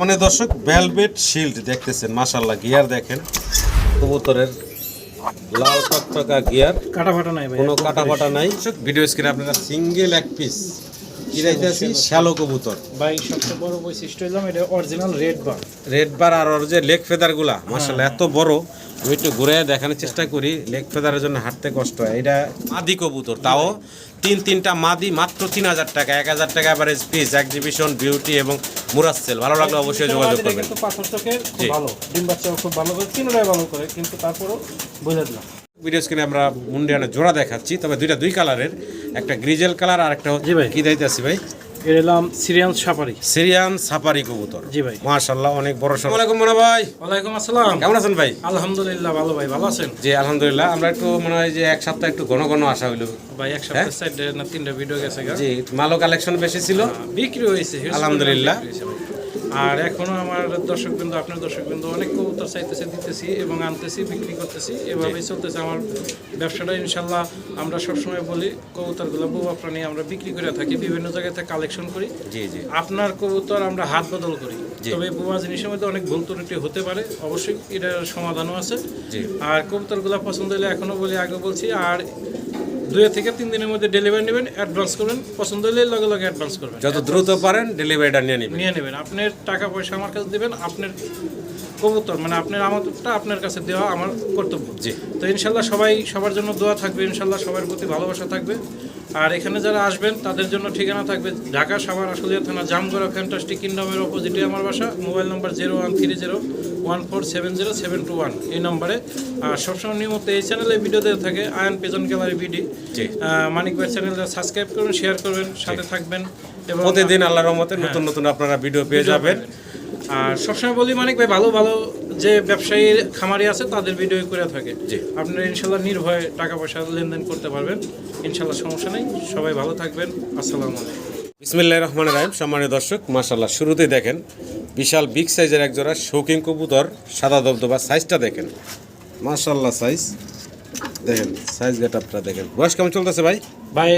মানে দর্শক velvet shield দেখতেছেন মাশাল্লাহ গিয়ার দেখেন। কবুতরের লাল টকটকা গিয়ার কাটা ফাটা নাই ভাই কোনো কাটা ফাটা নাই। ভিডিও স্ক্রিনে আপনারা সিঙ্গেল এক পিস কিরাইতেছি শ্যালো কবুতর। ভাই সবচেয়ে বড় বৈশিষ্ট্য হলাম এটা original red bar red bar আর ওর যে লেগ ফেদারগুলা এত বড়। আমি একটু ঘুরে দেখানোর চেষ্টা করি লেগ ফেদারের জন্য হাঁটতে কষ্ট হয়। এটা মাদি কবুতর তাও তিন তিনটা মাদি মাত্র তিন হাজার টাকা এক হাজার টাকা অ্যাভারেজ পিস এক্সিবিশন বিউটি এবং মুরাসেল ভালো লাগলে অবশ্যই যোগাযোগ করবেন। কিন্তু পাথর চোখের ভালো। ডিম বাচ্চাও খুব ভালো করে তিনটাই ভালো করে কিন্তু তারপরও বুঝে দিলাম। ভিডিও স্ক্রিনে আমরা মুন্ডিয়ানের জোড়া দেখাচ্ছি তবে দুইটা দুই কালারের একটা গ্রিজেল কালার আর একটা জি ভাই। কি ভাই? এর এলাম সিরিয়ান সাপারি সিরিয়ান সাফারি কবুতর। জি ভাই। মাশাআল্লাহ অনেক বড় সর ওয়ালাইকুম মনে ভাই। ওয়ালাইকুম আসসালাম। কেমন আছেন ভাই? আলহামদুলিল্লাহ ভালো ভাই ভালো আছেন? জি আলহামদুলিল্লাহ। আমরা একটু মনে হয় যে এক সপ্তাহ একটু ঘন ঘন আসা হইল। ভাই এক সপ্তাহ সাইডে না তিনটা ভিডিও গেছে গা। জি মালো কালেকশন বেশি ছিল। বিক্রি হয়েছে। আলহামদুলিল্লাহ। আর এখনও আমার দর্শক বিন্দু আপনার দর্শক বিন্দু অনেক কবুতর চাইতেছে দিতেছি এবং আনতেছি বিক্রি করতেছি। এভাবেই চলতেছে আমার ব্যবসাটা। ইনশাল্লাহ আমরা সবসময় বলি কবুতরগুলো বউ প্রাণী আমরা বিক্রি করে থাকি বিভিন্ন জায়গাতে কালেকশন করি। জি জি। আপনার কবুতর আমরা হাত বদল করি। তবে বোমা জিনিসের মধ্যে অনেক ভুল ত্রুটি হতে পারে অবশ্যই এটার সমাধানও আছে। আর কবুতরগুলো পছন্দ হলে এখনও বলি আগে বলছি আর দুই থেকে তিন দিনের মধ্যে ডেলিভারি নেবেন অ্যাডভান্স করবেন। পছন্দ হলে লগে লগে অ্যাডভান্স করবেন। যত দ্রুত পারেন ডেলিভারিটা নিয়ে নেবেন। নিয়ে নেবেন। আপনার টাকা পয়সা আমার কাছে দেবেন আপনার কবুতর মানে আপনার আমারটা আপনার কাছে দেওয়া আমার কর্তব্য। জি। তো ইনশাল্লাহ সবাই সবার জন্য দোয়া থাকবে ইনশাল্লাহ সবার প্রতি ভালোবাসা থাকবে। আর এখানে যারা আসবেন তাদের জন্য ঠিকানা থাকবে ঢাকা সাভার আশুলিয়া থানা জামগড়া ফ্যান্টাস্টিক কিংডমের অপোজিটে আমার বাসা। Mobile number zero one three zero one four seven zero seven two one এই নম্বরে আর সবসময় নিয়মিত এই চ্যানেলে ভিডিও দেওয়া থাকে আয়ন পেজন গ্যালারি বিডি জি। মানিক ভাই চ্যানেলটা সাবস্ক্রাইব করবেন শেয়ার করবেন সাথে থাকবেন। এবং প্রতিদিন আল্লাহর রহমতে নতুন নতুন আপনারা ভিডিও পেয়ে যাবেন। আর সবসময় বলি মানিক ভাই ভালো ভালো যে ব্যবসায়ী খামারি আছে তাদের ভিডিও করে থাকে। জি। আপনারা ইনশাল্লাহ নির্ভয়ে টাকা পয়সা লেনদেন করতে পারবেন। ইনশাল্লাহ সমস্যা নেই। সবাই ভালো থাকবেন। আসসালামু আলাইকুম। বিসমিল্লাহ রহমান রাহিম। সম্মানিত দর্শক মাশাল্লাহ শুরুতেই দেখেন বিশাল বিগ সাইজের এক জোড়া শৌকিং কবুতর সাদা দবদবা সাইজটা দেখেন। মাশাল্লাহ সাইজ দেখেন সাইজ গেট আপটা দেখেন। বয়স কেমন চলতেছে ভাই? ভাই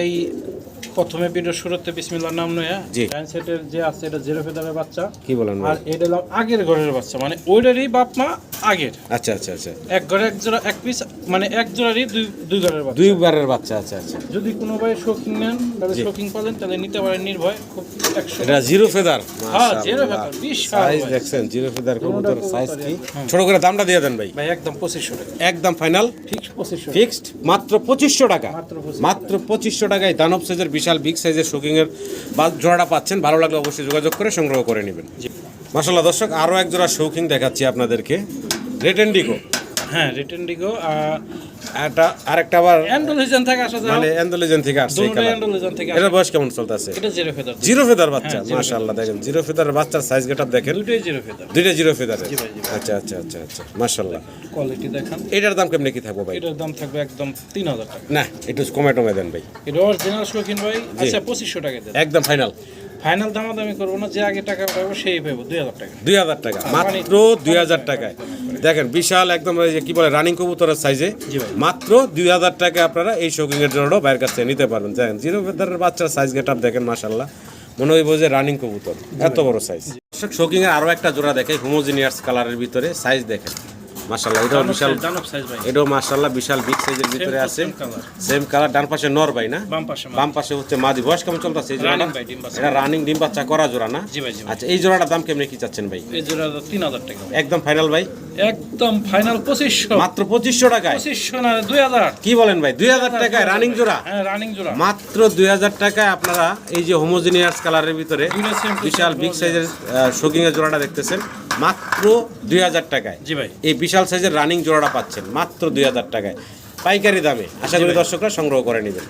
প্রথমে ভিডিও শুরুতে বিসমিল্লাহর নাম নয়া। জি। ডাইন সেটের যে আছে এটা জিরো ফেদারের বাচ্চা। কি বলেন আর এটা হলো আগের ঘরের বাচ্চা মানে ওইটারই বাপ মা আগের। আচ্ছা আচ্ছা আচ্ছা। এক ঘরে এক জোড়া এক পিস মানে এক জোড়ারই দুই দুই ঘরের বাচ্চা। দুইবারের বাচ্চা আচ্ছা আচ্ছা। যদি কোনো ভাই শৌখিন নেন তাহলে শৌখিন পালেন তাহলে নিতে পারেন নির্ভয় খুব একশো। এটা জিরো ফেদার হ্যাঁ, zero ফেদার বিশাল সাইজ। দেখছেন জিরো ফেদার কবুতর সাইজ কি? ছোট করে দামটা দিয়ে দেন ভাই। ভাই একদম পঁচিশশো টাকা। একদম ফাইনাল ঠিক পঁচিশশো ফিক্সড মাত্র পঁচিশশো টাকা। মাত্র 2500 মাত্র পঁচিশশো টাকায় দানব সাইজের বিশাল বিগ সাইজের শুকিংয়ের বা জোড়াটা পাচ্ছেন, ভালো লাগলে অবশ্যই যোগাযোগ করে সংগ্রহ করে নেবেন। মাসাল্লাহ দর্শক, আরও এক জোড়া শৌখিন দেখাচ্ছি আপনাদেরকে। রেটেন্ডিগো হ্যাঁ রেটেন্ডিগো একটা আরেকটা আবার অ্যান্ডোলিজন থেকে আসা মানে অ্যান্ডোলেজেন থেকে আসছে এই দুটোই কালার অ্যান্ডোলিজন থেকে এটার বয়স কেমন চলতেছে? এটা জিরো ফেদার জিরো ফেদার বাচ্চা মাশাআল্লাহ দেখেন জিরো ফেদার বাচ্চার সাইজ গেটআপ দেখেন। দুটোই জিরো ফেদার। দুইটা জিরো ফেদার ভাই, জি ভাই। আচ্ছা আচ্ছা আচ্ছা আচ্ছা মাশাআল্লাহ। কোয়ালিটি দেখান। এটার দাম কেমনে কি থাকব ভাই? এটার দাম থাকবে একদম তিন হাজার টাকা। না একটু কমে টমে দেন ভাই। এটা অরিজিনাল শৌখিন ভাই। আচ্ছা টাকা দেন। একদম ফাইনাল ফাইনাল দাম দামি করব না যে আগে টাকা পাবো সেই পাবো দুই হাজার টাকা। দুই হাজার টাকা মাত্র দুই হাজার টাকায়। দেখেন বিশাল একদম কি বলে রানিং কবুতরের সাইজে। মাত্র দুই হাজার টাকা আপনারা এই শৌকিং এর জন্য বাইরের কাছ থেকে নিতে পারবেন। দেখেন জিরো ফেদারের বাচ্চার সাইজ গেট আপ দেখেন মাশাল্লাহ মনে হইব যে রানিং কবুতর এত বড় সাইজ শৌকিং এর আরও একটা জোড়া দেখে হোমোজিনিয়াস কালারের ভিতরে সাইজ দেখেন। মাশাল্লাহ এটাও বিশাল এটাও মাশাল্লাহ বিশাল বিগ সাইজের ভিতরে আছে। সেম কালার ডান পাশে নর ভাই না? বাম পাশে বাম পাশে হচ্ছে মাদি। বয়স কেমন চলতেছে এই জোড়াটা। এটা রানিং ডিম বাচ্চা করা জোড়া না? আচ্ছা এই জোড়াটার দাম কেমনে কি চাচ্ছেন ভাই? এই জোড়া তিন হাজার টাকা। একদম ফাইনাল ভাই? একদম ফাইনাল পঁচিশশো। মাত্র পঁচিশশো টাকায়? পঁচিশশো না দুই হাজার। কি বলেন ভাই? দুই হাজার টাকায় রানিং জোড়া? হ্যাঁ রানিং জোড়া। মাত্র দুই হাজার টাকায় আপনারা এই যে হোমোজিনিয়াস কালারের ভিতরে বিশাল বিগ সাইজের শোকিং এর জোড়াটা দেখতেছেন। মাত্র দুই হাজার টাকায়। জি ভাই। এই বিশাল সাইজের রানিং জোড়াটা পাচ্ছেন মাত্র দুই হাজার টাকায়। পাইকারি দামে আশা করি দর্শকরা সংগ্রহ করে নেবেন।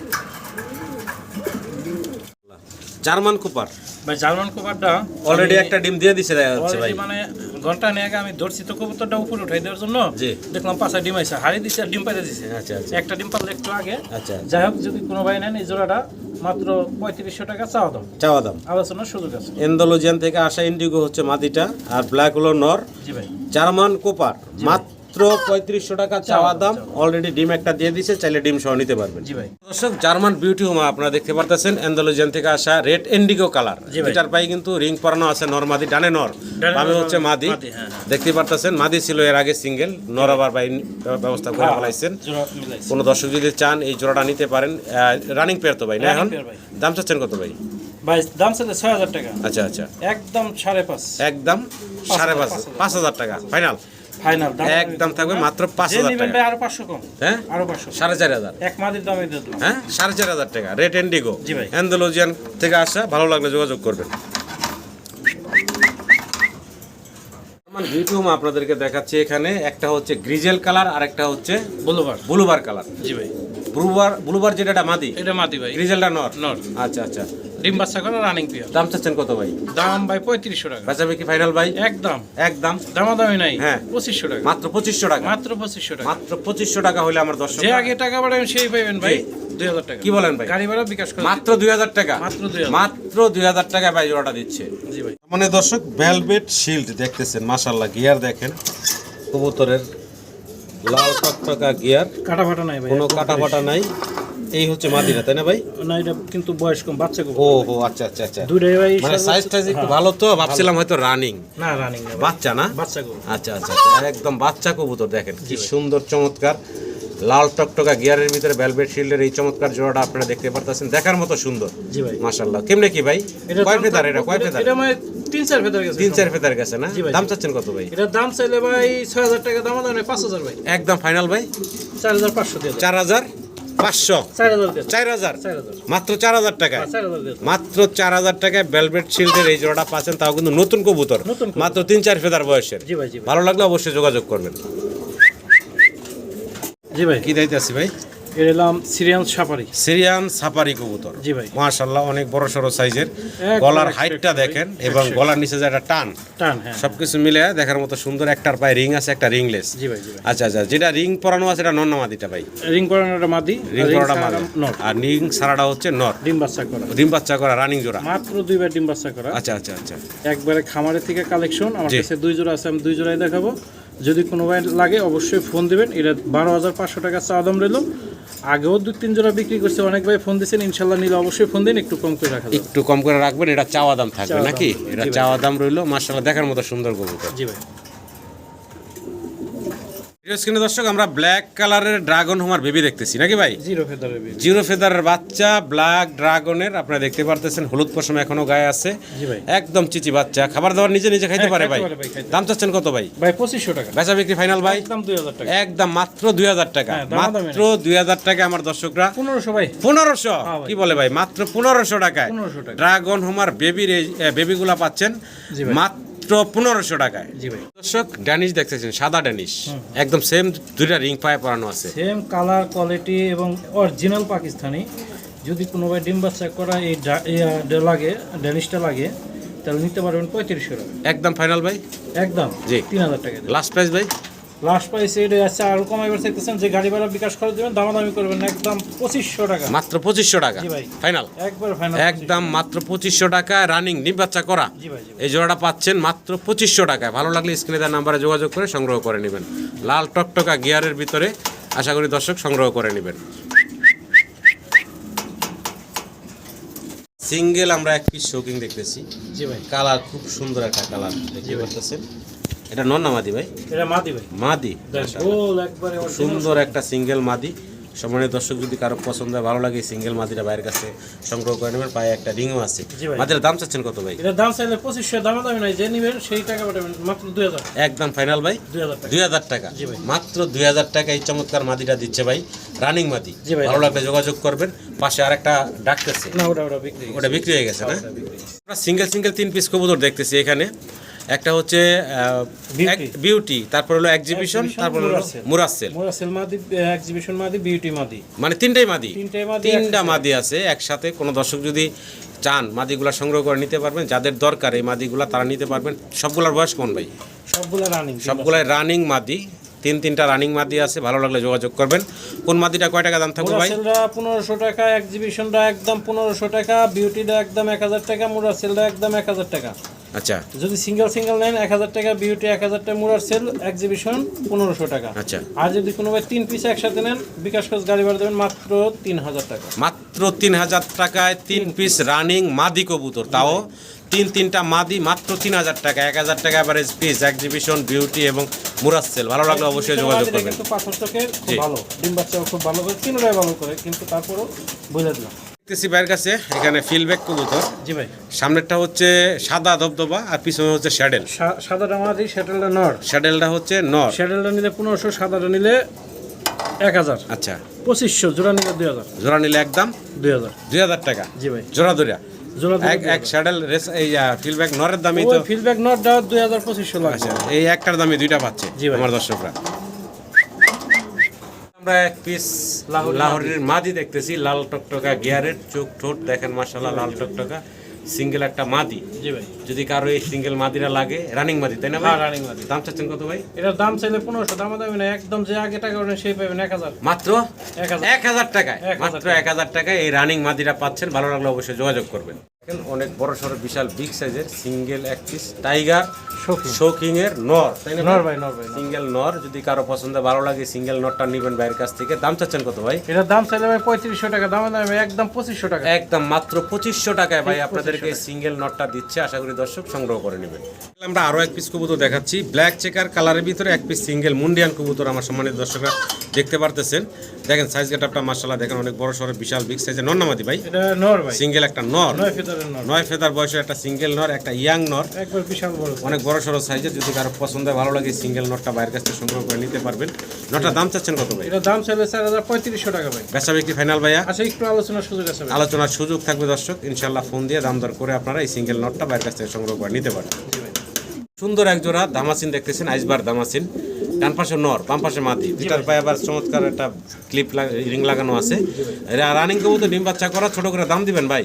German cooper. ভাই জার্মান কভারটা অলরেডি একটা ডিম দিয়ে দিছে দেখা যাচ্ছে ভাই। মানে ঘণ্টা নিয়ে আগে আমি ধরছি তো কবুতরটা উপরে উঠাই দেওয়ার জন্য। দেখলাম পাঁচা ডিম আইসে হারিয়ে দিছে আর ডিম পাইতে দিছে। আচ্ছা আচ্ছা। একটা ডিম পারলে একটু আগে। আচ্ছা। যাই হোক যদি কোনো ভাই নেন এই জোড়াটা মাত্র পঁয়ত্রিশশো টাকা চাওয়া দাম। চাওয়া দাম। আলোচনার সুযোগ আছে। এন্ডোলোজিয়ান থেকে আসা ইন্ডিগো হচ্ছে মাদিটা আর ব্ল্যাক হলো নর। জি ভাই। জার্মান কোপার মাত্র মাত্র পঁয়ত্রিশশো টাকা চাওয়া দাম। অলরেডি ডিম একটা দিয়ে দিছে চাইলে ডিম সহ নিতে পারবেন। জি ভাই। দর্শক জার্মান বিউটি হোমা আপনারা দেখতে পারতেছেন অ্যান্ডালোজিয়ান থেকে আসা রেড এন্ডিগো কালার। এটার পায়ে কিন্তু রিং পরানো আছে নর মাদি ডানে নর। বামে হচ্ছে মাদি। হ্যাঁ, হ্যাঁ। দেখতে পারতেছেন মাদি ছিল এর আগে সিঙ্গেল নর আবার বাই ব্যবস্থা করে ফেলাইছেন। কোনো দর্শক যদি চান এই জোড়াটা নিতে পারেন রানিং পেয়ার তো ভাই না এখন? দাম চাচ্ছেন কত ভাই? ভাই দাম ছিল ছয় হাজার টাকা। আচ্ছা আচ্ছা। একদম সাড়ে পাঁচ। একদম সাড়ে পাঁচ পাঁচ হাজার টাকা ফাইনাল ফাইনাল একদম থাকবে মাত্র পাঁচ হাজার টাকা। আরও পাঁচশো কম। হ্যাঁ? আরও পাঁচশো সাড়ে চার হাজার। এক মাদির দামে হ্যাঁ? সাড়ে চার হাজার টাকা। রেট এন্ডিগো জি ভাই। অ্যান্ডোলজিয়ান থেকে আসা ভালো লাগলে যোগাযোগ করবেন। আপনাদেরকে দেখাচ্ছি এখানে। একটা হচ্ছে গ্রিজেল কালার আর একটা হচ্ছে বলবার ব্লুবার কালার জি ভাই। ব্লুবার ব্লুবার যেটা মাদি? এটা মাদি ভাই। গ্রিজেলটা নর? নর। আচ্ছা আচ্ছা। ডিম বাচ্চা করা রানিং পিয়ার দাম চাচ্ছেন কত ভাই? দাম ভাই পঁয়ত্রিশশো টাকা। ফাইনাল ভাই? একদম। একদম? দামাদামি নাই। হ্যাঁ। পঁচিশশো টাকা। মাত্র পঁচিশশো টাকা? মাত্র পঁচিশশো টাকা। মাত্র পঁচিশশো টাকা হলে আমার দর্শক যে আগে টাকা বাড়াবেন সেই পাইবেন ভাই। দুই হাজার টাকা। কি বলেন ভাই? গাড়ি ভাড়া বিকাশ মাত্র দুই হাজার টাকা? মাত্র 2000 মাত্র দুই হাজার টাকা ভাই জোড়াটা দিচ্ছে। জি ভাই। মানে দর্শক ভেলভেট শিল্ড দেখতেছেন মাশাল্লাহ গিয়ার দেখেন। কবুতরের লাল টকটকা গিয়ার কাটা ফাটা নাই ভাই কোনো কাটা ফাটা নাই। এই হচ্ছে মাদিনা তাই না ভাই? না এটা কিন্তু বয়স কম বাচ্চা ও ও আচ্ছা আচ্ছা আচ্ছা। দুইটাই ভাই মানে সাইজ টাইজ একটু হ্যাঁ। ভালো তো ভাবছিলাম হয়তো রানিং না রানিং না বাচ্চা না? বাচ্চা গো। আচ্ছা, আচ্ছা আচ্ছা একদম বাচ্চা কবুতর দেখেন কি সুন্দর চমৎকার লাল টকটকা গিয়ারের ভিতরে ভেলভেট শিল্ডের এই চমৎকার জোড়াটা আপনারা দেখতে পারতেছেন দেখার মতো সুন্দর। জি ভাই। মাশাআল্লাহ কেমনে কি ভাই? কয় ফেদার এটা কয় ফেদার? এটা মানে তিন চার ফেদার গেছে তিন চার ফেদার গেছে না? দাম চাচ্ছেন কত ভাই? এটা দাম চাইলে ভাই 6000 টাকা দাম দাম 5000 ভাই। একদম ফাইনাল ভাই? 4500 দিয়ে 4000 পাঁচশো। চার হাজার মাত্র চার হাজার টাকায়? দিয়ে দাও। মাত্র চার হাজার টাকায় বেলভেট শিল্ডের এই জোড়াটা পাচ্ছেন তাও কিন্তু নতুন কবুতর। মাত্র তিন চার ফেদার বয়সের। ভালো লাগলে অবশ্যই যোগাযোগ করবেন। জি ভাই। কি দায়িত্ব আছে ভাই? এর এলাম সাফারি সিরিয়ান সাফারি কবুতর। জি ভাই। অনেক বড় সড়ো সাইজের। গলার হাইটটা দেখেন এবং গলার নিচে যে একটা টান টান হ্যাঁ। সবকিছু মিলে দেখার মতো সুন্দর একটার পায়ে রিং আছে একটা রিংলেস জি ভাই জি ভাই। আচ্ছা আচ্ছা যেটা রিং পরানো আছে এটা নন নামাদিটা ভাই? রিং করানোটা মাদি রিং আর ring মাদি। আর রিং সারাটা হচ্ছে নর। ডিম বাচ্চা করা। ডিম বাচ্চা করা রানিং জোড়া। মাত্র দুইবার ডিম বাচ্চা করা। আচ্ছা আচ্ছা আচ্ছা। একবারে খামারের থেকে কালেকশন আমার কাছে দুই জোড়া আছে আমি দুই জোড়াই দেখাবো। যদি কোনো লাগে অবশ্যই ফোন দিবেন। এটা বারো হাজার পাঁচশো টাকা চা দাম রইল। আগেও দু তিন জোড়া বিক্রি করছে অনেক ভাই ফোন দিয়েছেন ইনশাল্লাহ নিলে অবশ্যই ফোন দিন একটু কম করে রাখবেন একটু কম করে রাখবেন এটা চাওয়া দাম থাকবে নাকি? এটা চাওয়া দাম রইল মার্শাল্লাহ দেখার মতো সুন্দর কবুতর জি ভাই। স্ক্রিনে দর্শক আমরা ব্ল্যাক কালারের ড্রাগন হোমার বেবি দেখতেছি নাকি ভাই? জিরো ফেদারের জিরো ফেদারের বাচ্চা ব্ল্যাক ড্রাগনের আপনারা দেখতে পারতেছেন হলুদ পশম এখনও গায়ে আছে। একদম চিচি বাচ্চা খাবার দাবার নিজে নিজে খাইতে হ্যাঁ, পারে ভাই। দাম চাচ্ছেন কত ভাই? ভাই পঁচিশশো টাকা। বেচা বিক্রি ফাইনাল ভাই? একদম দুই হাজার টাকা। একদম মাত্র দুই হাজার টাকা। হ্যাঁ, মাত্র দুই হাজার টাকা আমার দর্শকরা। পনেরোশো ভাই। পনেরোশো? হ্যাঁ কি বলে ভাই? মাত্র পনেরোশো টাকায়। ড্রাগন হোমার বেবির এই বেবিগুলা পাচ্ছেন। ভাই। মাত্র পনেরোশো টাকায়। জি ভাই। দর্শক ড্যানিশ দেখতেছেন সাদা ড্যানিশ একদম সেম দুইটা রিং পায়ে পরানো আছে। সেম কালার কোয়ালিটি এবং অরিজিনাল পাকিস্তানি যদি কোনো ভাই ডিম বাচ্চা করা এই লাগে ড্যানিশটা লাগে তাহলে নিতে পারবেন পঁয়ত্রিশশো টাকা। একদম ফাইনাল ভাই? একদম। জি। তিন হাজার টাকা লাস্ট প্রাইস ভাই? লাস্ট প্রাইস এটা আছে আরও কমাইবার চাইতেছেন যে গাড়ি ভাড়া বিকাশ করে দেবেন দামাদামি করবেন একদম পঁচিশশো টাকা। মাত্র পঁচিশশো টাকা। জি ভাই। ফাইনাল একবার ফাইনাল একদম মাত্র পঁচিশশো টাকা রানিং নিম বাচ্চা করা। জি ভাই এই জোড়াটা পাচ্ছেন মাত্র পঁচিশশো টাকায়। ভালো লাগলে স্ক্রিনে দেওয়ার নাম্বারে যোগাযোগ করে সংগ্রহ করে নেবেন। লাল টকটকা গিয়ারের ভিতরে আশা করি দর্শক সংগ্রহ করে নেবেন। সিঙ্গেল আমরা এক পিস শৌকিং দেখতেছি। জি ভাই। কালার খুব সুন্দর একটা কালার দেখতে পাচ্ছেন এটা নন না মাদি ভাই? এটা মাদি ভাই। মাদি? সুন্দর একটা সিঙ্গেল মাদি। সম্মানিত দর্শক যদি কারও পছন্দ হয় ভালো লাগে সিঙ্গেল মাদিটা বাইরের কাছে সংগ্রহ করে নেবেন। পায়ে একটা রিংও আছে। মাদির দাম চাচ্ছেন কত ভাই? এটার দাম চাইলে পঁচিশশো দামাদামি নাই। যে নিবেন সেই টাকা পাঠাবেন। মাত্র দুই হাজার একদম ফাইনাল ভাই? দুই হাজার টাকা। মাত্র দুই হাজার টাকা এই চমৎকার মাদিটা দিচ্ছে ভাই। রানিং মাদি। ভালো লাগলে যোগাযোগ করবেন। পাশে আর একটা ডাকতেছে ওটা বিক্রি ওটা বিক্রি হয়ে গেছে না? সিঙ্গেল সিঙ্গেল তিন পিস কবুতর দেখতেছি এখানে। একটা হচ্ছে বিউটি তারপর হলো এক্সিবিশন তারপর হলো মুরাসেল। মুরাসেল মাদি এক্সিবিশন মাদি বিউটি মাদি। মানে তিনটাই মাদি। তিনটাই মাদি, তিনটা মাদি আছে একসাথে। কোনো দর্শক যদি চান মাদিগুলা সংগ্রহ করে নিতে পারবেন যাদের দরকার এই মাদিগুলা তারা নিতে পারবেন। সবগুলার বয়স কোন ভাই? সবগুলা রানিং সবগুলাই রানিং মাদি। তিন তিনটা রানিং মাদি আছে ভালো লাগলে যোগাযোগ করবেন। কোন মাদিটা কয় টাকা দাম থাকবে ভাই? মোরাসেলটা পনেরোশো টাকা এক্সিবিশনটা একদম পনেরোশো টাকা বিউটিটা একদম এক হাজার টাকা মোরাসেলটা একদম এক হাজার টাকা। আচ্ছা। যদি সিঙ্গেল সিঙ্গেল নেন এক হাজার টাকা বিউটি এক হাজার টাকা মুরার সেল এক্সিবিশন পনেরোশো টাকা। আচ্ছা। আর যদি কোনো ভাই তিন পিস একসাথে নেন বিকাশ খরচ গাড়ি ভাড়া দেবেন মাত্র তিন হাজার টাকা। মাত্র তিন হাজার টাকায় তিন পিস রানিং মাদি কবুতর তাও তিন তিনটা মাদি মাত্র তিন হাজার টাকা এক হাজার টাকা অ্যাভারেজ পিস এক্সিবিশন বিউটি এবং মুরাসেল ভালো লাগলে অবশ্যই যোগাযোগ করবেন। কিন্তু পাথর চোখের। ভালো। ডিম বাচ্চাও খুব ভালো করে তিনটাই ভালো করে কিন্তু তারপরও বুঝে দিলাম। দেখতেছি ভাইয়ের কাছে এখানে ফিলব্যাক কবুতর। জি ভাই। সামনেরটা হচ্ছে সাদা ধবধবা আর পিছনে হচ্ছে শ্যাডেল সাদাটা মাদি শ্যাটেলটা নর। শ্যাডেলটা হচ্ছে নর। শ্যাটেলটা নিলে পনেরোশো সাদাটা নিলে এক হাজার। আচ্ছা। পঁচিশশো জোড়া নিলে দুই হাজার। জোড়া নিলে একদম দুই হাজার। দুই হাজার টাকা। জি ভাই। জোড়া ধরিয়া এক এক রেস এই ফিলব্যাক নরের দামই তো ফিডব্যাক নটটা দুই হাজার পঁচিশশো লাগছে আচ্ছা এই একটার দামে দুইটা পাচ্ছে জি ভাই। আমার দর্শকরা। আমরা এক পিস লাহোরি লাহোরের মাদি দেখতেছি লাল টকটকা গিয়ারের চোখ ঠোঁট দেখেন মাশাআল্লাহ লাল টকটকা সিঙ্গেল একটা মাদি। জি ভাই। যদি কারও এই সিঙ্গেল মাদিরা লাগে রানিং মাদি তাই না ভাই? হ্যাঁ রানিং মাদি। দাম চাচ্ছেন কত ভাই? এটার দাম চাইলে পনেরোশো দাম দামি না একদম যে আগে টাকা ওঠে সেই পাবেন এক হাজার। মাত্র এক হাজার। এক হাজার টাকায় এক হাজার মাত্র এক হাজার টাকায় এই রানিং মাদিরা পাচ্ছেন ভালো লাগলে অবশ্যই যোগাযোগ করবেন। অনেক বড় সড়ো বিশাল বিগ সাইজের সিঙ্গেল এক পিস টাইগার। শৌকিং এর নর তাই না নর ভাই নর ভাই সিঙ্গেল নর যদি কারও পছন্দ ভালো লাগে সিঙ্গেল নরটা নেবেন ভাইয়ের কাছ থেকে। দাম চাচ্ছেন কত ভাই? এটার দাম চাইলে ভাই পঁয়ত্রিশশো টাকা দাম দামি একদম পঁচিশশো টাকা। একদম মাত্র পঁচিশশো টাকায় ভাই আপনাদেরকে সিঙ্গেল নটটা দিচ্ছে আশা করি দর্শক সংগ্রহ করে নেবেন। আমরা আরও এক পিস কবুতর দেখাচ্ছি ব্ল্যাক চেকার কালারের ভিতরে এক পিস সিঙ্গেল মুন্ডিয়ান কবুতর আমার সম্মানিত দর্শকরা দেখতে পারতেছেন। দেখেন সাইজ গেটআপটা মার্শাল্লাহ দেখেন অনেক বড় সড়ো বিশাল বিগ সাইজের নন্নামাদি ভাই। এটা নর ভাই। সিঙ্গেল একটা নর। নয় নর নয় ফেদার বয়সের একটা সিঙ্গেল নর একটা ইয়াং নর। একবার বিশাল বড় অনেক বড় সড়ো সাইজের যদি কারও পছন্দ হয়, ভালো লাগে সিঙ্গেল নটটা বাইরের কাছ থেকে সংগ্রহ করে নিতে পারবেন। নটটার দাম চাচ্ছেন কত ভাই? এটার দাম চাইলে চার হাজার পঁয়ত্রিশশো টাকা ভাই। বেচা বিক্রি ফাইনাল ভাইয়া? আচ্ছা একটু আলোচনার সুযোগ আছে আলোচনার সুযোগ থাকবে দর্শক ইনশাল্লাহ ফোন দিয়ে দাম দর করে আপনারা এই সিঙ্গেল নটটা বাইরের কাছ থেকে সংগ্রহ করে নিতে পারেন সুন্দর এক জোড়া দামাসিন দেখতেছেন আইসবার দামাসিন। ডান পাশে নর বাম পাশে মাদি। দুটার পায়ে আবার চমৎকার একটা ক্লিপ রিং লাগানো আছে। রানিং কবু তো ডিম বাচ্চা করা ছোট করে দাম দিবেন ভাই।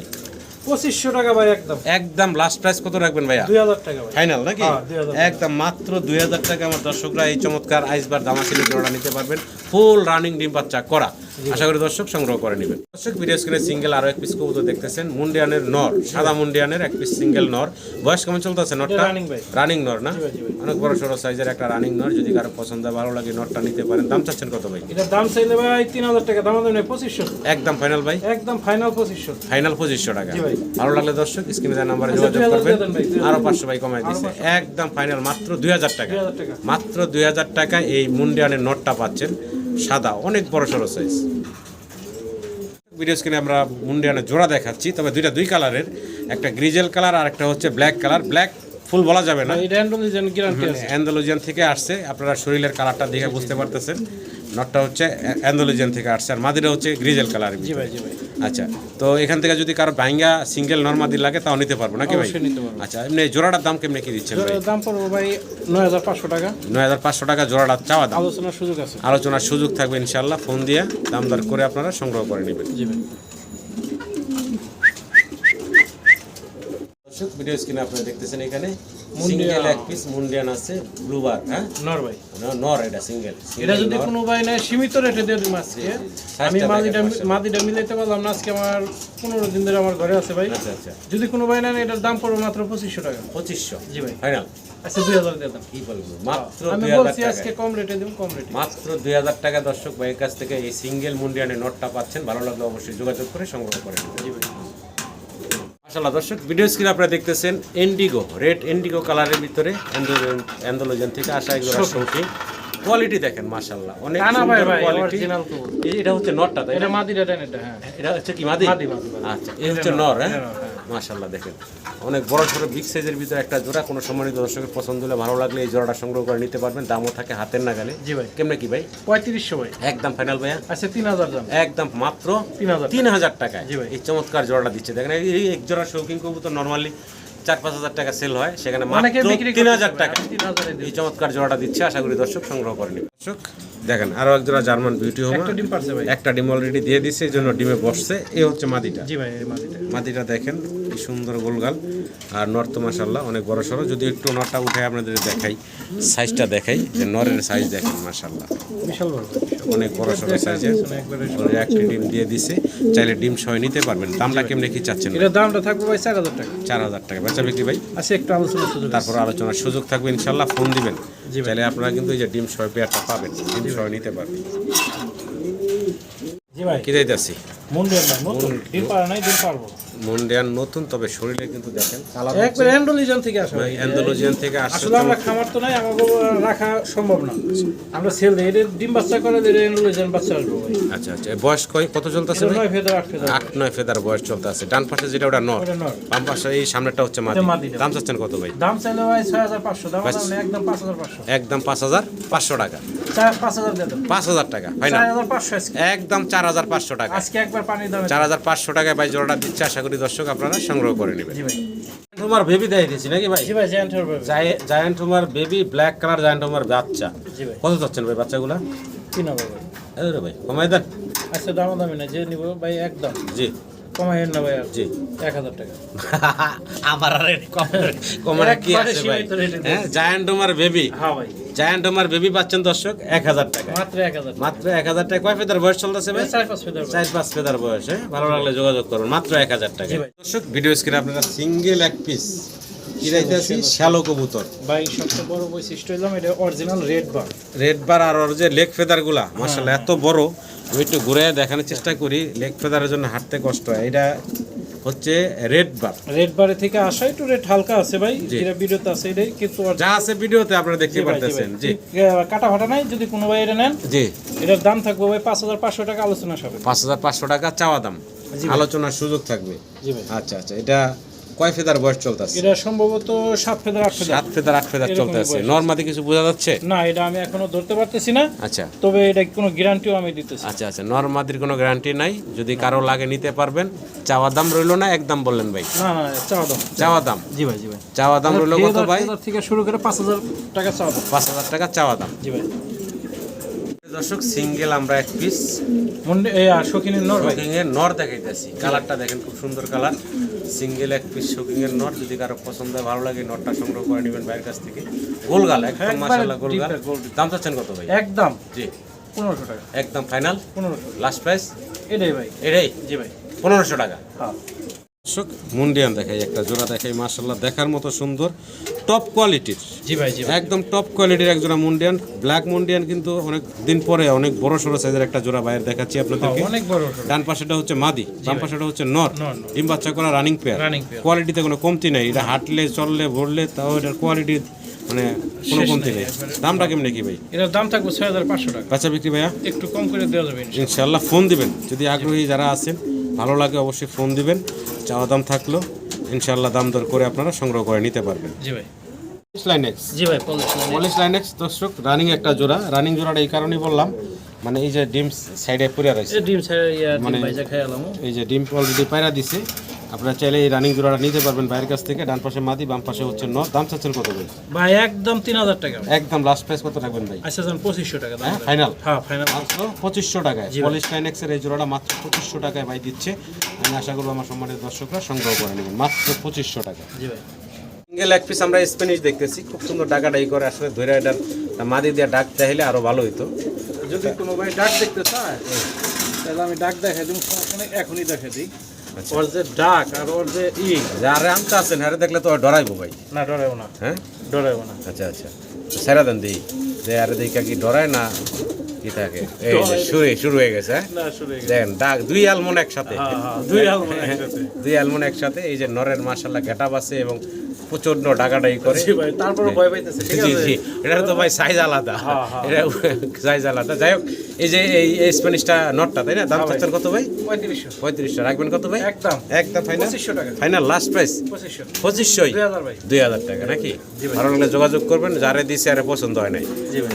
পঁচিশশো টাকা ভাই একদম। একদম লাস্ট প্রাইস কত রাখবেন ভাইয়া? দুই হাজার টাকা ফাইনাল নাকি? হ্যাঁ, 2000 একদম মাত্র দুই হাজার টাকা আমার দর্শকরা এই চমৎকার আইসবার দামাসিনের জোড়া নিতে পারবেন। ফুল রানিং ডিম বাচ্চা করা। আশা করি দর্শক সংগ্রহ করে নেবেন। দর্শক ভিডিও স্ক্রিনে সিঙ্গেল আরও এক পিস কবুতর দেখতেছেন। মুন্ডিয়ানের নর সাদা মুন্ডিয়ানের এক পিস সিঙ্গেল নর। বয়স কেমন চলতেছে নরটা। রানিং নর না। অনেক বড় সড়ো সাইজের একটা রানিং নর। যদি কারও পছন্দ হয়, ভালো লাগে নরটা নিতে পারেন। দাম চাচ্ছেন কত ভাই? দাম চাইলে ভাই তিন হাজার টাকা দাম পঁচিশশো। একদম ফাইনাল ভাই? একদম ফাইনাল পঁচিশশো। ফাইনাল পঁচিশশো টাকা। ভাই। ভালো লাগলে দর্শক স্ক্রিনে দেওয়া নাম্বারে আচ্ছা, যোগাযোগ করবেন। দিয়ে দেন ভাই, 2000 আরও পাঁচশো ভাই কমাই দিচ্ছে একদম ফাইনাল মাত্র দুই হাজার টাকা। মাত্র দুই হাজার টাকায় এই মুন্ডিয়ানের নটটা পাচ্ছেন। সাদা অনেক বড় সড়ো সাইজ ভিডিও স্ক্রিনে আমরা মুন্ডিয়ানের জোড়া দেখাচ্ছি তবে দুইটা দুই কালারের একটা গ্রিজেল কালার আর একটা হচ্ছে ব্ল্যাক কালার ব্ল্যাক ফুল বলা যাবে না। অ্যান্ডালুজিয়ান থেকে আসছে। আপনারা শরীরের কালারটা দেখে বুঝতে পারতেছেন। নটটা হচ্ছে অ্যান্ডালুজিয়ান থেকে আসছে। আর মাদিরা হচ্ছে গ্রিজেল কালার জি ভাই জি ভাই। আচ্ছা তো এখান থেকে যদি কারও ভাঙ্গা সিঙ্গেল নর্মাদি লাগে তাও নিতে পারব নাকি ভাই? নিতে পারব। আচ্ছা এমনি জোড়াটার দাম কেমনি কি দিচ্ছেন ভাই? দাম পড়ব ভাই নয় হাজার পাঁচশো টাকা। নয় হাজার পাঁচশো টাকা জোড়াটা চাওয়া দাম। আলোচনার সুযোগ আছে। আলোচনার সুযোগ থাকবে ইনশাল্লাহ ফোন দিয়ে দাম দর করে আপনারা সংগ্রহ করে নেবেন। জি ভাই। দর্শক ভিডিও স্ক্রিনে আপনারা দেখতেছেন এখানে। সিঙ্গেল এক পিস মুন্ডিয়ান আছে ব্লুবার হ্যাঁ? নর ভাই। নর এটা সিঙ্গেল এটা যদি কোনো ভাই নেয় সীমিত রেটে দিয়ে দিন আজকে। আমি মাদিটা মাদিটা মিলাইতে পারলাম না আজকে আমার পনেরো দিন ধরে আমার ঘরে আছে ভাই। আচ্ছা আচ্ছা। যদি কোনো ভাই নেন এটার দাম পড়বে মাত্র পঁচিশশো টাকা। পঁচিশশো জি ভাই। ফাইনাল আচ্ছা দুই হাজার দিয়ে দেন কি বলব মাত্র আমি বলছি আজকে টাকা কম রেটে দিব কম রেটে মাত্র দুই হাজার টাকা দর্শক ভাইয়ের কাছ থেকে এই সিঙ্গেল মুন্ডিয়ানের নোটটা পাচ্ছেন। ভালো লাগলে অবশ্যই যোগাযোগ করে সংগ্রহ করে নেবেন। জি ভাই। মাশাআল্লাহ দর্শক ভিডিও স্ক্রিন আপনারা দেখতেছেন এন্ডিগো রেড এন্ডিগো কালারের ভিতরে অ্যান্ডোলোজেন থেকে আসা এগুলো শৌখিন কোয়ালিটি দেখেন মাশাআল্লাহ অনেক সুন্দর কোয়ালিটি এটা হচ্ছে নটটা তাই এটা মাদি মাদিটা এটা হ্যাঁ। এটা হচ্ছে কি মাদি? মাদি, মাদি, মাদি। আচ্ছা এই হচ্ছে নর হ্যাঁ। হ্যাঁ। দেখেন। অনেক বড় ছোট বিগ সাইজের ভিতরে একটা জোড়া কোনো সম্মানিত দর্শকের পছন্দ হলে ভালো লাগলে এই জোড়াটা সংগ্রহ করে নিতে পারবেন। দামও থাকে হাতের নাগালে। জি ভাই। কেমনে কি ভাই? পঁয়ত্রিশশো ভাই। একদম ফাইনাল ভাইয়া। আচ্ছা তিন হাজার দাম। একদম মাত্র তিন হাজার। তিন হাজার টাকায়। জি ভাই। এই চমৎকার জোড়াটা দিচ্ছে। দেখেন এই এক জোড়া শৌখিন কবুতর নর্মালি চার পাঁচ হাজার টাকা সেল হয়। সেখানে মাত্র তিন হাজার টাকা। তিন হাজারে দিই। এই চমৎকার জোড়াটা দিচ্ছে আশা করি দর্শক সংগ্রহ করে নিবে। দর্শক দেখেন আরও এক জোড়া জার্মান বিউটি হোম একটা ডিম পারছে ভাই। একটা ডিম অলরেডি দিয়ে দিচ্ছে এই জন্য ডিমে বসছে। এই হচ্ছে মাদিটা। জি ভাই মাদিটা। মাদিটা দেখেন। কি সুন্দর গোলগাল। আর নর তো মাসাল্লাহ অনেক বড় সড়ো। যদি একটু নরটা উঠে আপনাদের দেখাই সাইজটা দেখাই যে নরের সাইজ দেখেন মাসাল্লাহ অনেক বড় সড়ো সাইজের একটি ডিম দিয়ে দিছে। চাইলে ডিম সহ নিতে পারবেন। দামটা কেমনি কি চাচ্ছেন দামটা থাকবে ভাই চার হাজার টাকা। চার হাজার টাকা। বেচা বিক্রি ভাই? আছে একটু আলোচনা তারপর আলোচনার সুযোগ থাকবে ইনশাল্লাহ ফোন দিবেন। চাইলে আপনারা কিন্তু এই যে ডিম সহ পেয়ারটা পাবেন। ডিম সহ নিতে পারবেন। জি ভাই। কি মুন্ডিয়ান ভাই নতুন। ডিম পারে নাই ডিম পারব। মন্ডিয়ান নতুন তবে শরীরে কিন্তু দেখেন একবার অ্যান্ডোলিজন থেকে আসা ভাই থেকে আসছে আসলে আমরা খামার তো নাই আমাকে রাখা সম্ভব না। আমরা সেল দিই এটা ডিম বাচ্চা করে দিলে অ্যান্ডোলিজন বাচ্চা আসব। আচ্ছা আচ্ছা বয়স কয় কত চলতেছে নয় ফেদার আট ফেদার। আট নয় ফেদার বয়স চলতে ডান পাশে যেটা ওটা নর। বাম পাশে এই সামনেটা হচ্ছে মাদি দাম চাচ্ছেন কত ভাই? দাম চাইলে ভাই ছয় হাজার পাঁচশো দাম বাস। দাম নেই, একদম পাঁচ হাজার পাঁচশো। একদম পাঁচ হাজার পাঁচশো টাকা। পাঁচ হাজার টাকা ফাইনাল চার হাজার পাঁচশো একদম চার হাজার পাঁচশো টাকা। আজকে একবার চার হাজার পাঁচশো টাকায় ভাই জোড়াটা দিচ্ছে আশা করি দর্শক আপনারা সংগ্রহ করে নেবেন। জি তোমার বেবি দেয় দিয়েছি নাকি ভাই? জি ভাই জ্যান্ট হবে জায়ান্ট তোমার বেবি ব্ল্যাক কালার জায়ান্ট তোমার বাচ্চা। জি ভাই। কত চাচ্ছেন ভাই বাচ্চাগুলা? তিন হবে? ভাই আরে ভাই কমাই দেন। আচ্ছা দাম দামি না যে নিব ভাই একদম। জি। কমাই না ভাই জি। এক হাজার টাকা। আমার আর কমার কি আছে ভাই? হ্যাঁ জায়ান্ট তোমার বেবি হ্যাঁ ভাই। জায়ান্ট বেবি পাচ্ছেন দর্শক এক হাজার টাকা। মাত্র এক হাজার মাত্র এক হাজার টাকা। কয় ফেদার বয়স চলতেছে ভাই? চার পাঁচ ফেদার চার পাঁচ ফেদার বয়সে ভালো লাগলে যোগাযোগ করুন। মাত্র এক হাজার টাকা। দর্শক ভিডিও স্ক্রিনে আপনারা সিঙ্গেল এক পিস কি শ্যালো কবুতর। ভাই সবচেয়ে বড় বৈশিষ্ট্য হলাম এটা original red bar red bar আর ওর যে লেগ ফেদারগুলা মার্শাল্লাহ এত বড়। আমি একটু ঘুরে দেখানোর চেষ্টা করি লেগ ফেদারের জন্য হাঁটতে কষ্ট হয়। এটা হচ্ছে রেড বার রেড বারে থেকে আসা একটু রেট হালকা আছে ভাই যেটা ভিডিওতে আছে এটাই কিন্তু যা আছে ভিডিওতে আপনারা দেখতে পারতেছেন। জি। কাটা ফাটা নাই যদি কোনো ভাই এটা নেন জি। এটার দাম থাকবে ভাই পাঁচ হাজার পাঁচশো টাকা আলোচনা পাঁচ হাজার পাঁচশো টাকা চাওয়া দাম। আলোচনার সুযোগ থাকবে। জি ভাই। আচ্ছা আচ্ছা এটা কয় ফেদার বয়স চলতেছে? এটা সম্ভবত সাত ফেদার আট ফেদার। সাত ফেদার আট ফেদার চলতেছে। নর্মাদি কিছু বোঝা যাচ্ছে? না এটা আমি এখনও ধরতে পারতেছি না। আচ্ছা। তবে এটা কোনো গ্যারান্টিও আমি দিতেছি। আচ্ছা আচ্ছা। নর্মাদির কোনো গ্যারান্টি নাই। যদি কারও লাগে নিতে পারবেন। চাওয়া দাম রইল না একদম বললেন ভাই। না না চাওয়া দাম। চাওয়া দাম? জি ভাই জি ভাই। চাওয়া দাম রইল কত ভাই? থেকে শুরু করে পাঁচ হাজার টাকা চাওয়া দাম। পাঁচ হাজার টাকা চাওয়া দাম। জি ভাই। দর্শক সিঙ্গেল আমরা এক পিস শৌখিনের নর শোকিং নর দেখাইতেছি। কালারটা দেখেন খুব সুন্দর কালার। সিঙ্গেল এক পিস শোকিং এর নর। যদি কারও পছন্দ হয় ভালো লাগে নরটা সংগ্রহ করে নেবেন ভাইয়ের কাছ থেকে। গোলগাল একদম মাশাআল্লাহ গোলগাল। দাম চাচ্ছেন কত ভাই? একদম। জি। পনেরোশো টাকা। একদম ফাইনাল। পনেরোশো লাস্ট প্রাইস এটাই ভাই। এটাই? জি ভাই। পনেরোশো টাকা। হ্যাঁ। দর্শক মুন্ডিয়ান দেখাই একটা জোড়া দেখাই মার্শাল্লাহ দেখার মতো সুন্দর টপ কোয়ালিটির জি ভাই জি একদম টপ কোয়ালিটির এক জোড়া মুন্ডিয়ান ব্ল্যাক মুন্ডিয়ান কিন্তু অনেক দিন পরে অনেক বড় সড়ো সাইজের একটা জোড়া বাইরে দেখাচ্ছি আপনাদেরকে। হ্যাঁ, অনেক বড় ডান পাশেটা হচ্ছে মাদি বাম পাশেটা হচ্ছে নর। ডিম বাচ্চা করা রানিং পেয়ার কোয়ালিটিতে কোনো কমতি নাই এটা হাঁটলে চললে ভরলে তাও এটার কোয়ালিটি মানে কোনো কমতি নেই দামটা কেমন কি ভাই? এটার দাম থাকবে ছয় হাজার পাঁচশো টাকা। বাচ্চা বিক্রি ভাইয়া? একটু কম করে দেওয়া যাবে। ইনশাল্লাহ ফোন দিবেন। যদি আগ্রহী যারা আছেন ভালো লাগে অবশ্যই ফোন দিবেন। চাওয়া দাম থাকল ইনশাল্লাহ দাম দর করে আপনারা সংগ্রহ করে নিতে পারবেন। জি ভাই। লাইনেক্স জি ভাই পলিশ পলিশ লাইনেক্স দর্শক রানিং একটা জোড়া। রানিং জোড়াটা এই কারণেই বললাম মানে এই যে ডিম সাইডে পড়ে রয়েছে। ডিম মানে- এই যে ডিম অলরেডি পায়রা দিছে। আপনারা চাইলে এই রানিং জোড়াটা নিতে পারবেন বাইরের কাছ থেকে। ডান পাশে মাদি বাম পাশে হচ্ছে ন দাম চাচ্ছেন কত ভাই? ভাই একদম তিন হাজার টাকা। একদম লাস্ট প্রাইস কত রাখবেন ভাই? আচ্ছা যান পঁচিশশো টাকা দাম হ্যাঁ ফাইনাল হ্যাঁ ফাইনাল মাত্র পঁচিশশো টাকায়। পলিশ লাইনেক্সের এই জোড়াটা মাত্র পঁচিশশো টাকায় ভাই দিচ্ছে। আমি আশা করব আমার সম্মানিত দর্শকরা সংগ্রহ করে নেবেন। মাত্র পঁচিশশো টাকা জি ভাই। সিঙ্গেল এক পিস আমরা স্প্যানিশ দেখতেছি। খুব সুন্দর ডাকাডাই করে আসলে ধরে এটার মাদি দিয়ে ডাক চাইলে আরও ভালো হইতো। যদি কোনো ভাই ডাক দেখতে চায় তাহলে আমি ডাক দেখাই দিই সমস্যা নেই, এখনই দেখে দিই। ওর যে ডাক আর ওর যে ই যারে আনতে আছেন হ্যাঁ দেখলে তো ডরাইবো ভাই। না ডরাইবো না। হ্যাঁ? ডরাইবো না। আচ্ছা আচ্ছা। সেরা দেন দিই যে আরে দেখি কি ডরায় না কি থাকে এই শুরু শুরু হয়ে গেছে হ্যাঁ? না দেখেন ডাক দুই আলমন একসাথে। হ্যাঁ, দুই আলমন একসাথে। দুই আলমন একসাথে এই যে নরের মাশাল্লাহ গেটাপ আছে এবং প্রচণ্ড ডাকাডাই করে। তারপরে ভয় পাইতেছে জি জি এটা তো ভাই সাইজ আলাদা। হ্যাঁ, হ্যাঁ। এটা সাইজ আলাদা। যাই হোক এই যে এই স্প্যানিশটা নটটা তাই না? দাম হ্যাঁ চাচ্ছেন কত ভাই? পঁয়ত্রিশশো। পঁয়ত্রিশশো। রাখবেন কত ভাই? একদম। একদম ফাইনাল ফাইনাল লাস্ট প্রাইস পঁচিশশো। দুই হাজার টাকা নাকি? ভালো লাগলে যোগাযোগ করবেন যারে দিছে আরে পছন্দ হয় নাই।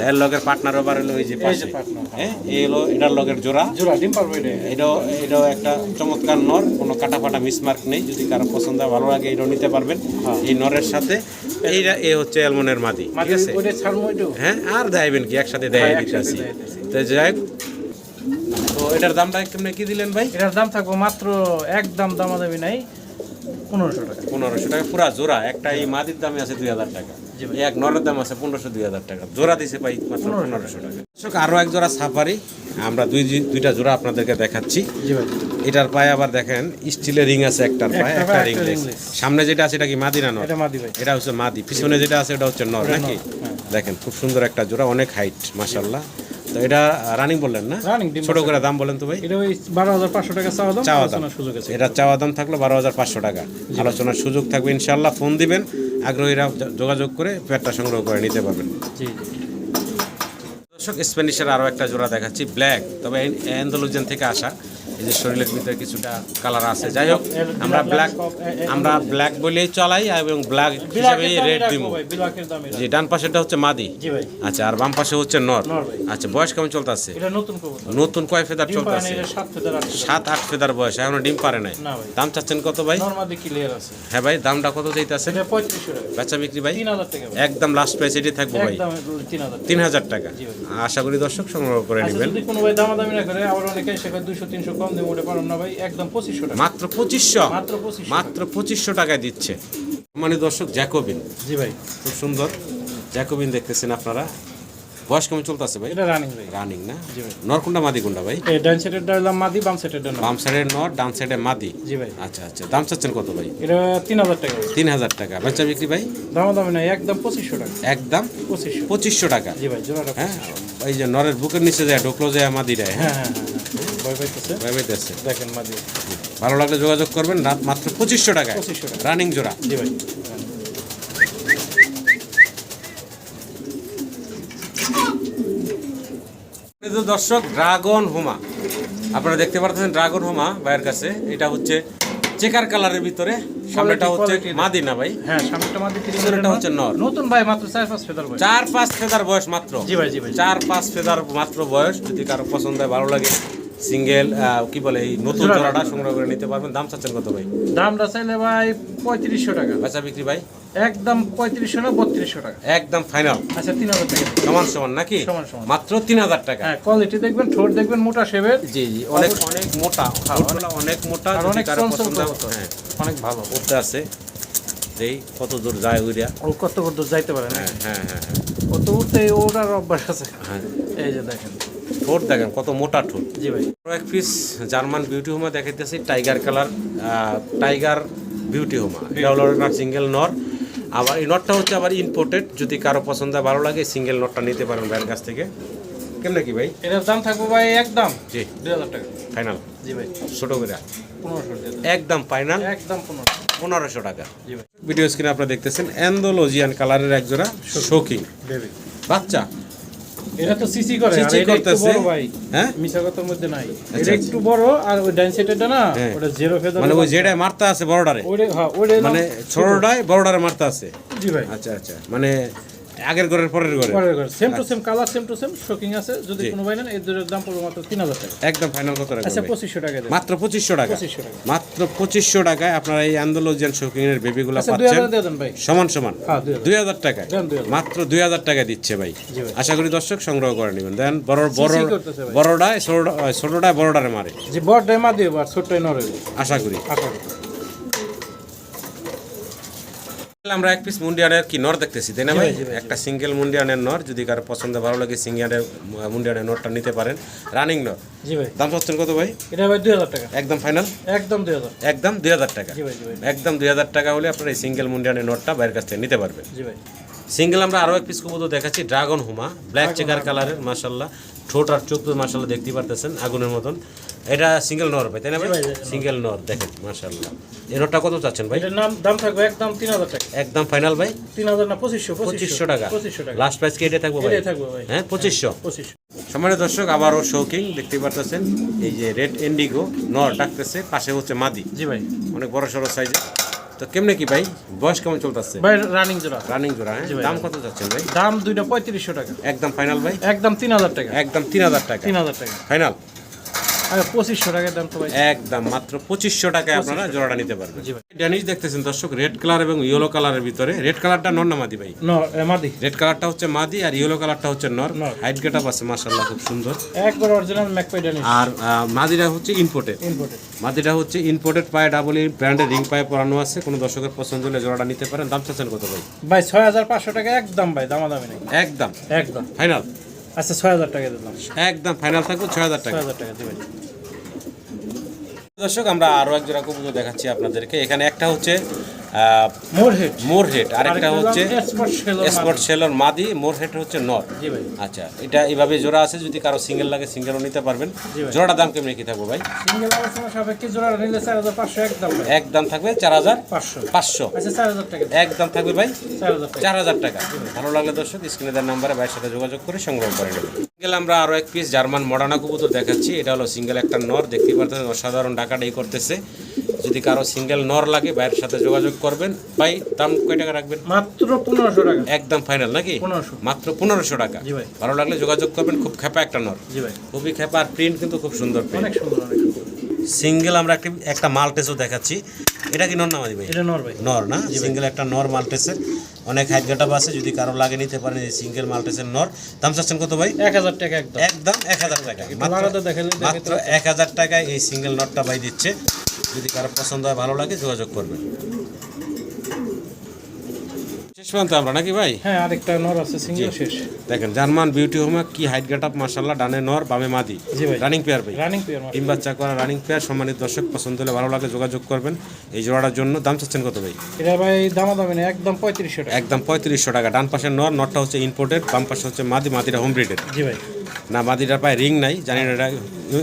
এর লগের পার্টনারও বাড়লো ওই যে এই যে partner, হ্যাঁ এই হলো এটার লগের জোড়া। জোড়া ডিম পারব এটা। এটাও এটাও একটা চমৎকার নর কোনো কাটা ফাটা মিসমার্ক নেই। যদি কারও পছন্দ হয় ভালো লাগে এটাও নিতে পারবেন। এই নরের সাথে এইটা এ হচ্ছে অ্যালমনের মাদি ঠিক আছে? হ্যাঁ আর দেখাইবেন কি? একসাথে দেখাই হ্যাঁ, দিতেছি তো যাই তো এটার দামটা কেমনে কি দিলেন ভাই? এটার দাম থাকব মাত্র একদম দামাদামি নাই পনেরোশো টাকা। পনেরোশো টাকা পুরা জোড়া। একটা এই মাদির দামে আছে দুই হাজার টাকা। এক নরের দাম আছে পনেরোশো দুই হাজার টাকা। জোড়া দিছে ভাই মাত্র পনেরোশো টাকা। এক জোড়া সাফারি। আমরা দুই দুইটা জোড়া আপনাদেরকে দেখাচ্ছি। এটার পায়ে আবার দেখেন স্টিলের রিং আছে একটার পায়ে একটা রিং সামনে যেটা আছে এটা কি মাদি না নর? এটা হচ্ছে মাদি। পিছনে যেটা আছে এটা হচ্ছে নর নাকি? হ্যাঁ। দেখেন খুব সুন্দর একটা জোড়া অনেক হাইট মাশাল্লাহ তো এটা রানিং বললেন না? ছোট করে দাম বলেন তো ভাই। এটা ওই বারো হাজার পাঁচশো টাকা চাওয়া দাম চাওয়া দাম। সুযোগ আছে। এটা চাওয়া দাম থাকল বারো হাজার পাঁচশো টাকা। আলোচনার সুযোগ থাকবে ইনশাল্লাহ ফোন দিবেন আগ্রহীরা যোগাযোগ করে পেটটা সংগ্রহ করে নিতে পারবেন। জি। দর্শক স্প্যানিশের আরও একটা জোড়া দেখাচ্ছি ব্ল্যাক তবে অ্যান্ডোলোজেন থেকে আসা। এই যে শরীরের ভিতরে কিছুটা কালার আছে। যাই হোক আমরা ব্ল্যাক আমরা ব্ল্যাক বলেই চালাই এবং ব্ল্যাক হিসাবেই রেড দিব যে ডান পাশেটা হচ্ছে মাদি। আচ্ছা আর বাম পাশে হচ্ছে নর। আচ্ছা বয়স কেমন চলতেছে? নতুন কয় ফেদার চলতেছে? সাত আট ফেদার। বয়স এখনও ডিম পারে নাই। দাম চাচ্ছেন কত ভাই? হ্যাঁ ভাই দামটা কত চাইতেছে বেচা বিক্রি ভাই? একদম লাস্ট প্রাইস এটি থাকব ভাই। তিন হাজার টাকা। আশা করি দর্শক সংগ্রহ করে আচ্ছা নেবেন। কোনো ভাই দামাদামি না করে আবার অনেকে সেখানে দুশো তিনশো কম দিয়ে ওটা পারেন না ভাই একদম পঁচিশশো টাকা। মাত্র পঁচিশশো? মাত্র পঁচিশশো মাত্র পঁচিশশো টাকায় দিচ্ছে। মানে দর্শক জ্যাকোবিন। জি ভাই। খুব সুন্দর। জ্যাকোবিন দেখতেছেন আপনারা। বয়স কেমন চলতেছে ভাই? এটা রানিং ভাই। রানিং না? জি ভাই। নরকুন্ডা মাদি কোনটা ভাই? এই ডান সাইডের ডাইলাম মাদি বাম সাইডের ডান বাম সাইডের নর ডান সাইডে মাদি? জি ভাই। আচ্ছা আচ্ছা। দাম চাচ্ছেন কত ভাই? এটা তিন হাজার টাকা। ভাই তিন হাজার টাকা। বেচা বিক্রি ভাই? দামাদামি না একদম পঁচিশশো টাকা। একদম পঁচিশশো। পঁচিশশো টাকা। জি ভাই জোড়াটা হ্যাঁ? এই যে নরের বুকের নিচে যায় ঢুকলো যায় মাদি দেয় হ্যাঁ হ্যাঁ। ভয় পাইতেছে? দেখেন মাদি। ভালো লাগলে যোগাযোগ করবেন মাত্র পঁচিশশো টাকা। রানিং জোড়া। জি ভাই। দর্শক ড্রাগন হোমা। আপনারা দেখতে পাচ্ছেন ড্রাগন হোমা ভাইয়ের কাছে। এটা হচ্ছে চেকার কালারের ভিতরে। সামনেটা হচ্ছে। মাদি না ভাই? হ্যাঁ সামনেটা মাদি তিরিশ পিছনেরটা হচ্ছে নর। নতুন ভাই মাত্র চার পাঁচ ফেদার ভাই চার পাঁচ ফেদার বয়স মাত্র। জি ভাই জি ভাই। চার পাঁচ ফেদার মাত্র বয়স। যদি কারও পছন্দ হয় ভালো লাগে সিঙ্গেল কি বলে এই নতুন জোড়াটা। সংগ্রহ করে নিতে পারবেন। দাম চাচ্ছেন কত ভাই? দামটা চাইলে ভাই পঁয়ত্রিশশো টাকা। বেচা বিক্রি ভাই? একদম পঁয়ত্রিশশো না বত্রিশশো টাকা। একদম ফাইনাল আচ্ছা তিন হাজার টাকা। সমান সমান নাকি? সমান সমান। মাত্র তিন হাজার টাকা। হ্যাঁ কোয়ালিটি দেখবেন ঠোঁট দেখবেন মোটা শেবের জি জি অনেক অনেক মোটা অনেক মোটা অনেক পছন্দ হয়, কবুতর। হ্যাঁ। অনেক ভালো। উঠতে আছে। এই কত দূর যায় উইরা ও কত দূর যাইতে পারে না হ্যাঁ হ্যাঁ হ্যাঁ কত ও উঠতে ওটার অভ্যাস আছে। হ্যাঁ। এই যে দেখেন। ঠোঁট দেখেন কত মোটা ঠোঁট। জি ভাই। এক পিস জার্মান বিউটি হোমা দেখাইতেছি টাইগার কালার টাইগার বিউটি হোমা এটা হলো সিঙ্গেল নর আবার এই নটটা হচ্ছে আবার ইম্পোর্টেড যদি কারও পছন্দ ভালো লাগে সিঙ্গেল নটটা নিতে পারেন ভাইয়ের কাছ থেকে। কেমনে কি ভাই? এটার দাম থাকবে ভাই একদম জি। দুই হাজার টাকা। ফাইনাল জি ভাই। ছোট করে। পনেরোশো একদম ফাইনাল একদম পনেরোশো পনেরোশো টাকা। জি ভাই। ভিডিও স্ক্রিনে আপনারা দেখতেছেন অ্যান্ডোলজিয়ান কালারের এক জোড়া শোকিং বাচ্চা। এটা তো সিসি করে সিসি করতেছে। ভাই। হ্যাঁ? মিশা কথার মধ্যে নাই। আচ্ছা, এটা একটু বড় আর ওই ডাইন না হ্যাঁ। ওটা জিরো ফেদার মানে ওই যেটা মারতে আছে বড়ডারে? হ্যাঁ মানে ছোটটায় বড়ডারে মারতে আছে? জি ভাই। আচ্ছা আচ্ছা। মানে আগের ঘরের পরের ঘরে। পরের ঘর। Same to same colour same to same shocking আছে। যদি কোনো ভাই নেন এর দুটোর দাম পড়বে মাত্র তিন হাজার টাকা। একদম ফাইনাল কত আচ্ছা পঁচিশশো টাকা মাত্র পঁচিশশো টাকা। পঁচিশশো টাকা। মাত্র পঁচিশশো টাকায় আপনারা এই শৌকিং এর বেবিগুলো আচ্ছা পাচ্ছেন। সমান সমান। হ্যাঁ দুই হাজার। হাজার মাত্র দুই হাজার টাকা দিচ্ছে ভাই। আশা করি দর্শক সংগ্রহ করে নেবেন। দেন বড় বড় মারে। যে বড়টাই মা দিয়ে ছোটটাই নরে আশা করি। আশা করি। আমরা এক পিস মুন্ডিয়ানের কি নর দেখতেছি তাই না ভাই? একটা সিঙ্গেল মুন্ডিয়ানের নর যদি কারও পছন্দ ভালো লাগে সিঙ্গিয়ানের মুন্ডিয়ানের নরটা নিতে পারেন। রানিং নর। জি ভাই। দাম চাচ্ছেন কত ভাই? এটা ভাই দুই হাজার টাকা। একদম ফাইনাল একদম দুই হাজার। একদম দুই হাজার টাকা। জি ভাই একদম দুই হাজার টাকা হলে আপনার এই সিঙ্গেল মুন্ডিয়ানের নোটটা বাইরের কাছ থেকে নিতে পারবেন। জি ভাই। সিঙ্গেল আমরা আরও এক পিস কবুতর দেখাচ্ছি ড্রাগন হুমা ব্ল্যাক চেকার কালারের মার্শাল্লাহ ঠোঁট আর চোখ তো মার্শাল্লাহ দেখতে পারতেছেন আগুনের মতন। এটা সিঙ্গেল নর ভাই তাই না ভাই। সিঙ্গেল নর দেখেন মার্শাল্লাহ এই নোটটা কত চাচ্ছেন ভাই? এটার নাম দাম থাকবে একদম তিন হাজার টাকা। একদম ফাইনাল ভাই? তিন হাজার না পঁচিশশো পঁচিশশো। টাকা। পঁচিশশো টাকা। লাস্ট প্রাইস কি এটা থাকব ভাই? থাকবে ভাই। হ্যাঁ পঁচিশশো। পঁচিশশো। সম্মানিত দর্শক আবারও শৌকিং দেখতে পারতেছেন এই যে রেড ইন্ডিগো নর ডাকতেছে পাশে হচ্ছে মাদি। জি ভাই। অনেক বড় সড়ো সাইজে তো কেমনে কি ভাই? বয়স কেমন চলতেছে? ভাই রানিং জোড়া। রানিং জোড়া হ্যাঁ। দাম কত যাচ্ছেন ভাই? দাম দুইটা পঁয়ত্রিশশো টাকা। একদম ফাইনাল ভাই? একদম তিন হাজার টাকা। একদম তিন হাজার টাকা। তিন হাজার টাকা। ফাইনাল পঁচিশশো টাকায় দাম তো একদম মাত্র পঁচিশশো টাকায় আপনারা জোড়াটা নিতে পারবেন। ড্যানিশ দেখতেছেন দর্শক রেড কালার এবং ইয়েলো কালারের ভিতরে। রেড কালারটা নর না মাদি ভাই? মাদি। রেড কালারটা হচ্ছে মাদি আর ইয়েলো কালারটা হচ্ছে নর। হাইট গেট আপ আছে মাসাল্লাহ খুব সুন্দর। একবার অরিজিনাল ম্যাকপাই আর মাদিটা হচ্ছে ইম্পোর্টেড ইম্পোর্টেড মাদিটা হচ্ছে ইম্পোর্টেড পায়ে ডাবল ব্র্যান্ডের রিং পায়ে পরানো আছে। কোনো দর্শকের পছন্দ হলে জোড়াটা নিতে পারেন। দাম চাচ্ছেন কত ভাই? ভাই ছয় হাজার পাঁচশো টাকা একদম ভাই দামাদামি নেই। একদম। একদম। ফাইনাল আচ্ছা ছয় হাজার টাকা দিলাম। একদম ফাইনাল থাকবে ছয় হাজার টাকা। ছয় হাজার টাকা দিবেন দর্শক আমরা আরও এক জোড়া কবুতর দেখাচ্ছি আপনাদেরকে। এখানে একটা হচ্ছে মোর হেড মোর হেড আরেকটা হচ্ছে স্পট সেলর মাদি মোর হেড হচ্ছে নর আচ্ছা এটা এইভাবে জোড়া আছে যদি কারও সিঙ্গেল লাগে সিঙ্গেলও নিতে পারবেন। জোড়াটা দাম কেমনি কি থাকব ভাই? ভাই। একদম থাকবে চার হাজার পাঁচশো। আচ্ছা টাকা। একদম থাকবে ভাই চার হাজার টাকা। ভালো লাগলে দর্শক স্ক্রিনে দেওয়ার নাম্বারে ভাইয়ের সাথে যোগাযোগ করে সংগ্রহ করে নেবেন। সিঙ্গেল আমরা আরও এক পিস জার্মান মডার্না কবুতর দেখাচ্ছি। এটা হলো সিঙ্গেল একটা নর দেখতে পাচ্ছেন অসাধারণ ডাকাডাই করতেছে। যদি কারও সিঙ্গেল নর লাগে ভাইয়ের সাথে যোগাযোগ করবেন। ভাই দাম কয় টাকা রাখবেন? মাত্র পনেরোশো টাকা। একদম ফাইনাল নাকি? পনেরোশো। মাত্র পনেরোশো টাকা। জি ভাই। ভালো লাগলে যোগাযোগ করবেন খুব খেপা একটা নর। জি ভাই। খুবই খেপা আর প্রিন্ট কিন্তু খুব সুন্দর প্রিন্ট অনেক সুন্দর অনেক সিঙ্গেল আমরা একটি একটা মালটেসও দেখাচ্ছি। এটা কি নর নামাদি ভাই? এটা নর ভাই। নর না? সিঙ্গেল একটা নর মালটেসের। অনেক হাইট গেটাপ আছে যদি কারও লাগে নিতে পারেন এই সিঙ্গেল মালটেসের নর। দাম চাচ্ছেন কত ভাই? এক হাজার টাকা একদম। একদম এক হাজার টাকা। মাত্র এক হাজার টাকায় এই সিঙ্গেল নরটা ভাই দিচ্ছে। যদি কারও পছন্দ হয় ভালো লাগে যোগাযোগ করবেন। শেষ পর্যন্ত আমরা নাকি ভাই? হ্যাঁ আরেকটা নর আছে সিঙ্গেল শেষ। দেখেন জার্মান বিউটি হোমা কি হাইট ডানে নর বামে মাদি। জি ভাই। রানিং পেয়ার ভাই। রানিং পেয়ার ডিম বাচ্চা করা রানিং পেয়ার সম্মানিত দর্শক পছন্দ হলে ভালো লাগে যোগাযোগ করবেন। এই জোড়াটার জন্য দাম চাচ্ছেন কত ভাই? এটা ভাই নেই একদম পঁয়ত্রিশশো টাকা। একদম পঁয়ত্রিশশো টাকা। ডান পাশের নর নরটা হচ্ছে ইম্পোর্টেড বাম পাশে হচ্ছে মাদি মাদিটা হোম ব্রিডেড জি ভাই। না মাদিটার পায়ে রিং নাই জানি না এটা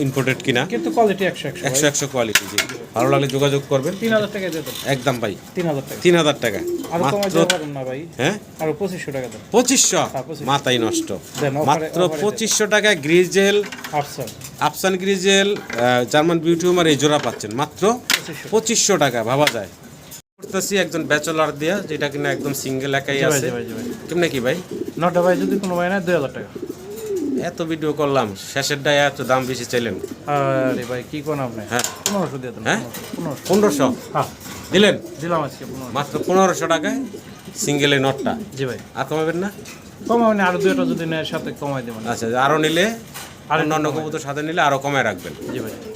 ইম্পোর্টেড কিনা। কিন্তু কোয়ালিটি একশো একশো। একশো একশো কোয়ালিটি জি। ভালো লাগলে যোগাযোগ করবেন। তিন হাজার টাকা একদম ভাই। তিন হাজার টাকা। তিন হাজার টাকা। মাত্র না ভাই। হ্যাঁ? আরও পঁচিশশো টাকা পঁচিশশো? হ্যাঁ, 2500 মাথাই নষ্ট। মাত্র। পঁচিশশো টাকা গ্রিজেল আফসান গ্রিজেল জার্মান বিউটি হোমার এই জোড়া পাচ্ছেন। মাত্র পঁচিশশো। টাকা ভাবা যায়। করতেছি একজন ব্যাচেলার দিয়া যেটা কিনা একদম সিঙ্গেল একাই আছে। কেমনে কি ভাই? নটা ভাই যদি কোনো ভাই না দুই হাজার টাকা। এত ভিডিও করলাম শেষের ডায় এত দাম বেশি চাইলেন। আরে ভাই কি কোন আপনি? হ্যাঁ। পনেরোশো দিয়ে দেন হ্যাঁ? পনেরোশো। হ্যাঁ। দিলেন? দিলাম আজকে 1500 মাত্র পনেরোশো টাকায় সিঙ্গেলে নটটা জি ভাই। আর কমাবেন না? কমাবেন আর আরও দুইটা যদি নেয় সাথে কমাই দেবেন। আচ্ছা আরও নিলে আর অন্যান্য কবুতর সাথে নিলে আরও কমায় রাখবেন। জি ভাই।